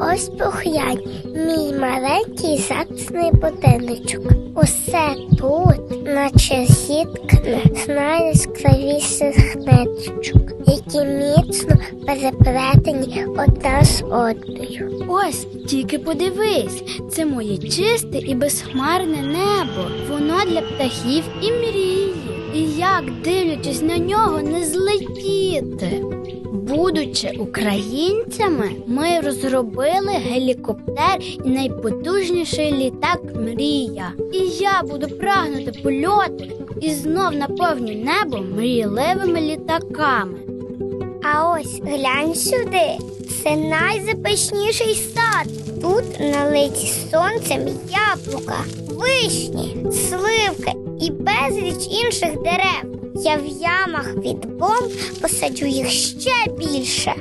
Ось поглянь, мій маленький затсний будиночок. Усе тут, наче зіткне з найяскравіших ниточок, які міцно переплетені одна з одною. Ось тільки подивись, це моє чисте і безхмарне небо. Воно для птахів і мрії. І як, дивлячись на нього, не злетіти. Будучи українцями, ми розробили гелікоптер і найпотужніший літак Мрія. І я буду прагнути польоти і знов наповню небо мрійливими літаками. А ось глянь сюди. Це найзапашніший сад. Тут налиті сонцем яблука, вишні, сливки і безліч інших дерев. Я в ямах від бомб посаджу їх ще більше.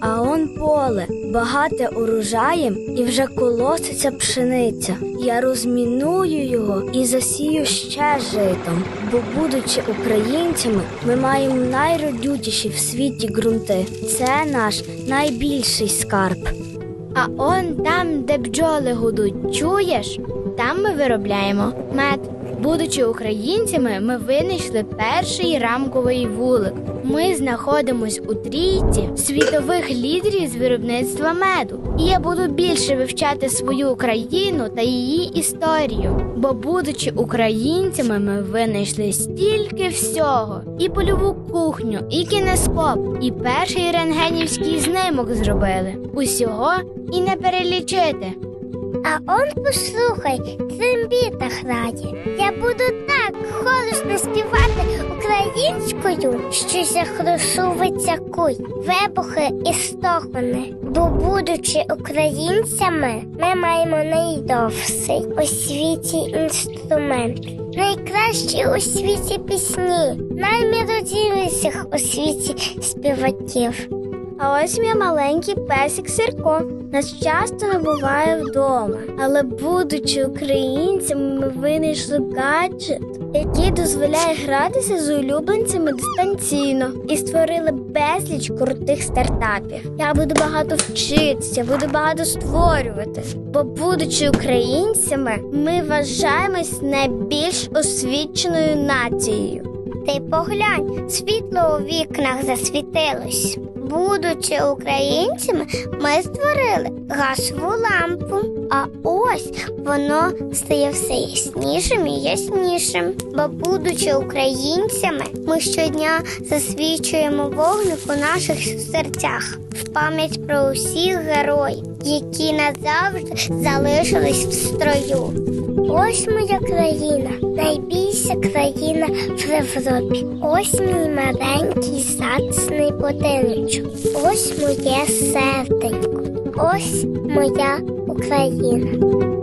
А он поле, багате урожаєм, і вже колоситься пшениця. Я розміную його і засію ще житом. Бо, будучи українцями, ми маємо найродютіші в світі ґрунти. Це наш найбільший скарб. А он там, де бджоли гудуть, чуєш? Там ми виробляємо мед. Будучи українцями, ми винайшли перший рамковий вулик. Ми знаходимось у трійці світових лідерів з виробництва меду. І я буду більше вивчати свою країну та її історію. Бо, будучи українцями, ми винайшли стільки всього: і польову кухню, і кінескоп, і перший рентгенівський знимок зробили. Усього і не перелічити. А он послухай, трембіта грає. Я буду так голосно співати українською, що захрусувиться куй, вибухи і стогони. Бо, будучи українцями, ми маємо найдовший у світі інструмент, найкращі у світі пісні, найміроділіших у світі співаків. А ось мій маленький песик Сірко. Нас часто не буває вдома. Але, будучи українцями, ми винайшли гаджет, який дозволяє гратися з улюбленцями дистанційно і створили безліч крутих стартапів. Я буду багато вчитися, буду багато створювати. Бо, будучи українцями, ми вважаємось найбільш освіченою нацією. Ти поглянь, світло у вікнах засвітилось. Будучи українцями, ми створили газову лампу. А ось воно стає все яснішим і яснішим. Бо, будучи українцями, ми щодня засвічуємо вогник у наших серцях в пам'ять про усіх героїв, які назавжди залишились в строю. Ось моя країна, найбільша країна в Європі. Ось мій маленький зацний будиночок. Ось моє серденько. Ось моя Україна.